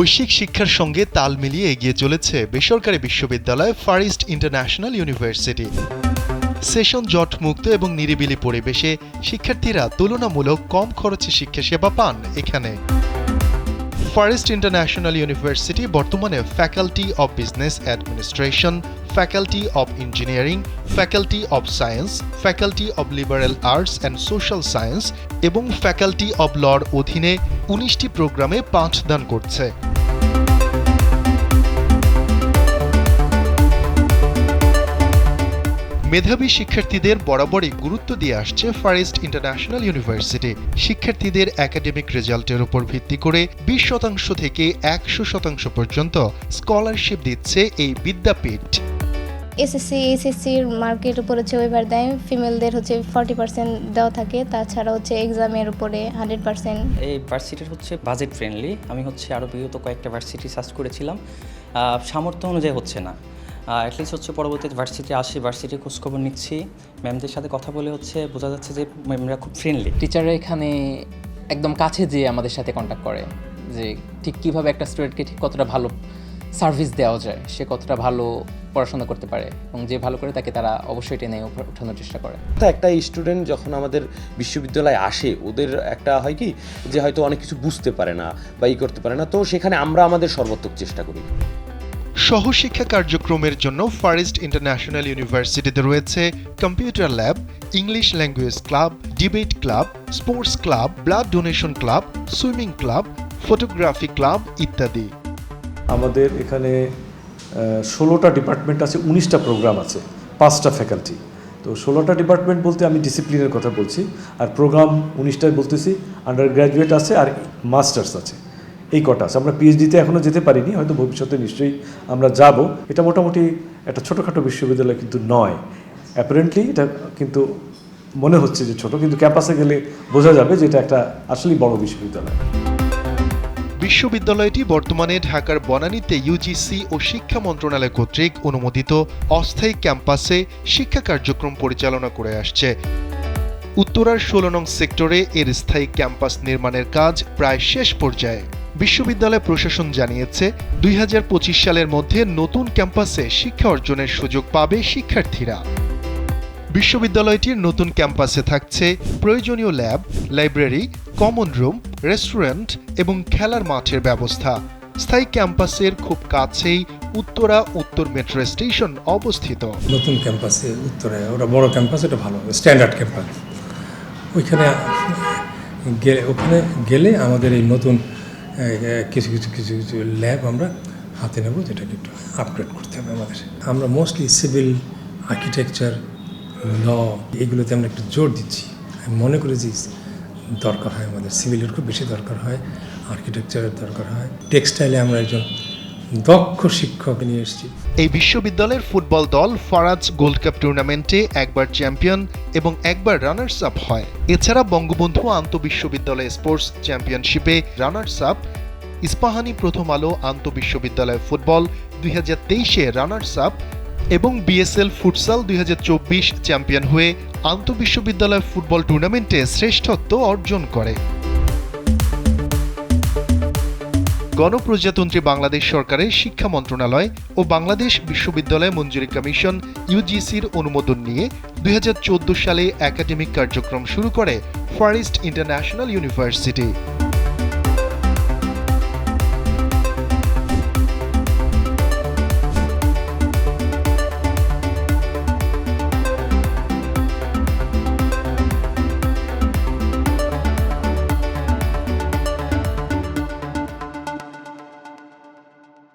বৈশ্বিক শিক্ষার সঙ্গে তাল মিলিয়ে এগিয়ে চলেছে বেসরকারি বিশ্ববিদ্যালয় Far East International University. Session জট মুক্ত এবং নিরিবিলি পরিবেশে শিক্ষার্থীরা তুলনামূলক কম খরচে শিক্ষা সেবা পান এখানে। ফারেস্ট ইন্টারন্যাশনাল ইউনিভার্সিটি বর্তমানে faculty of business administration, faculty of engineering, faculty of science, faculty of liberal arts and social science এবং ফ্যাকাল্টি অব লর অধীনে উনিশটি প্রোগ্রামে পাঠদান করছে। মেধাবী শিক্ষার্থীদের বরাবরই গুরুত্ব দিয়ে আসছে ফারেস্ট ইন্টারন্যাশনাল ইউনিভার্সিটি। শিক্ষার্থীদের একাডেমিক রেজাল্টের উপর ভিত্তি করে বিশ শতাংশ থেকে একশো শতাংশ পর্যন্ত স্কলারশিপ দিচ্ছে এই বিদ্যাপীঠ। এসএসসি এইচএসসির মার্কের উপর হচ্ছে ওয়েভার দেয়। ফিমেলদের হচ্ছে ফর্টি পার্সেন্ট দেওয়া থাকে তাছাড়া হচ্ছে এক্সামের উপরে হান্ড্রেড পার্সেন্ট। এই ভার্সিটির হচ্ছে বাজেট ফ্রেন্ডলি আমি হচ্ছে আরও বিগত কয়েকটা ভার্সিটি সার্চ করেছিলাম। সামর্থ্য অনুযায়ী হচ্ছে না। অ্যাটলিস্ট হচ্ছে পরবর্তীতে ভার্সিটি আসি ভার্সিটি খোঁজখবর নিচ্ছি। ম্যামদের সাথে কথা বলে হচ্ছে বোঝা যাচ্ছে যে ম্যামরা খুব ফ্রেন্ডলি টিচাররা এখানে একদম কাছে যেয়ে আমাদের সাথে কন্ট্যাক্ট করে যে ঠিক কীভাবে একটা স্টুডেন্টকে ঠিক কতটা ভালো সার্ভিস দেওয়া যায় সে কতটা ভালো পড়াশোনা করতে পারে এবং যে ভালো করে তাকে তারা অবশ্যই টেনে ওঠানোর চেষ্টা করে। তো একটা স্টুডেন্ট যখন আমাদের বিশ্ববিদ্যালয়ে আসে ওদের একটা হয় কি যে হয়তো অনেক কিছু বুঝতে পারে না বা ই করতে পারে না তো সেখানে আমরা আমাদের সর্বোত্তক চেষ্টা করি। সহশিক্ষা কার্যক্রমের জন্য ফারেস্ট ইন্টারন্যাশনাল ইউনিভার্সিটিতে রয়েছে computer lab English language club debate club sports club blood donation club swimming club photography club ইত্যাদি। আমাদের এখানে ষোলোটা ডিপার্টমেন্ট আছে, উনিশটা প্রোগ্রাম আছে, পাঁচটা ফ্যাকাল্টি তো ষোলোটা ডিপার্টমেন্ট বলতে আমি ডিসিপ্লিনের কথা বলছি, আর প্রোগ্রাম উনিশটায় বলতেছি আন্ডার গ্র্যাজুয়েট আছে আর মাস্টার্স আছে। এই কটা আছে। আমরা পিএইচডিতে এখনও যেতে পারিনি, হয়তো ভবিষ্যতে নিশ্চয়ই আমরা যাব। এটা মোটামুটি একটা ছোটোখাটো বিশ্ববিদ্যালয় কিন্তু নয়। অ্যাপারেন্টলি এটা কিন্তু মনে হচ্ছে যে ছোট, কিন্তু ক্যাম্পাসে গেলে বোঝা যাবে যে এটা একটা আসলেই বড় বিশ্ববিদ্যালয়। বিশ্ববিদ্যালয়টি বর্তমানে ঢাকার বনানীতে ইউজিসি ও শিক্ষা মন্ত্রণালয় কর্তৃক অনুমোদিত অস্থায়ী ক্যাম্পাসে শিক্ষা কার্যক্রম পরিচালনা করে আসছে। উত্তরার ষোলো নং সেক্টরে এর স্থায়ী ক্যাম্পাস নির্মাণের কাজ প্রায় শেষ পর্যায়ে। বিশ্ববিদ্যালয় প্রশাসন জানিয়েছে, দুই হাজার পঁচিশ সালের মধ্যে নতুন ক্যাম্পাসে শিক্ষা অর্জনের সুযোগ পাবে শিক্ষার্থীরা। বিশ্ববিদ্যালয়টির নতুন ক্যাম্পাসে থাকছে প্রয়োজনীয় lab, library common room restaurant এবং খেলার মাঠের ব্যবস্থা। স্থায়ী ক্যাম্পাসের খুব কাছেই উত্তরা উত্তর মেট্রো স্টেশন অবস্থিত। নতুন ক্যাম্পাসে উত্তরে, ওটা বড় ক্যাম্পাস এটা ভালো, স্ট্যান্ডার্ড ক্যাম্পাস। ওইখানে গেলে ওখানে গেলে আমাদের এই নতুন কিছু কিছু কিছু কিছু ল্যাব আমরা হাতে নেব, যেটাকে একটু আপগ্রেড করতে হবে আমাদের। আমরা মোস্টলি সিভিল আর্কিটেকচার ল এগুলোতে আমরা একটু জোর দিচ্ছি। আমি মনে করি যে দরকার হয় আমাদের, সিভিলের খুব বেশি দরকার হয়, আর্কিটেকচারের দরকার হয়। টেক্সটাইলে আমরা একজন দক্ষ শিক্ষক নিয়ে এসেছি। এই বিশ্ববিদ্যালয়ের ফুটবল দল ফরাজ গোল্ড কাপ টুর্নামেন্টে একবার চ্যাম্পিয়ন এবং একবার রানার্স আপ হয়। এছাড়া বঙ্গবন্ধু আন্তঃবিশ্ববিদ্যালয় স্পোর্টস চ্যাম্পিয়নশিপে রানার্স আপ ইস্পাহানি প্রথম আলো আন্তঃবিশ্ববিদ্যালয় ফুটবল দুই হাজার তেইশে রানার্স আপ এবং বিএসএল ফুটসাল দুই হাজার চব্বিশ চ্যাম্পিয়ন হয়ে আন্তঃবিশ্ববিদ্যালয় ফুটবল টুর্নামেন্টে শ্রেষ্ঠত্ব অর্জন করে। গণপ্রজাতন্ত্রী বাংলাদেশ সরকারের শিক্ষা মন্ত্রণালয় ও বাংলাদেশ বিশ্ববিদ্যালয় মঞ্জুরি কমিশন ইউজিসির অনুমোদন নিয়ে দুই হাজার চোদ্দ সালে একাডেমিক কার্যক্রম শুরু করে ফরেস্ট ইন্টারন্যাশনাল ইউনিভার্সিটি।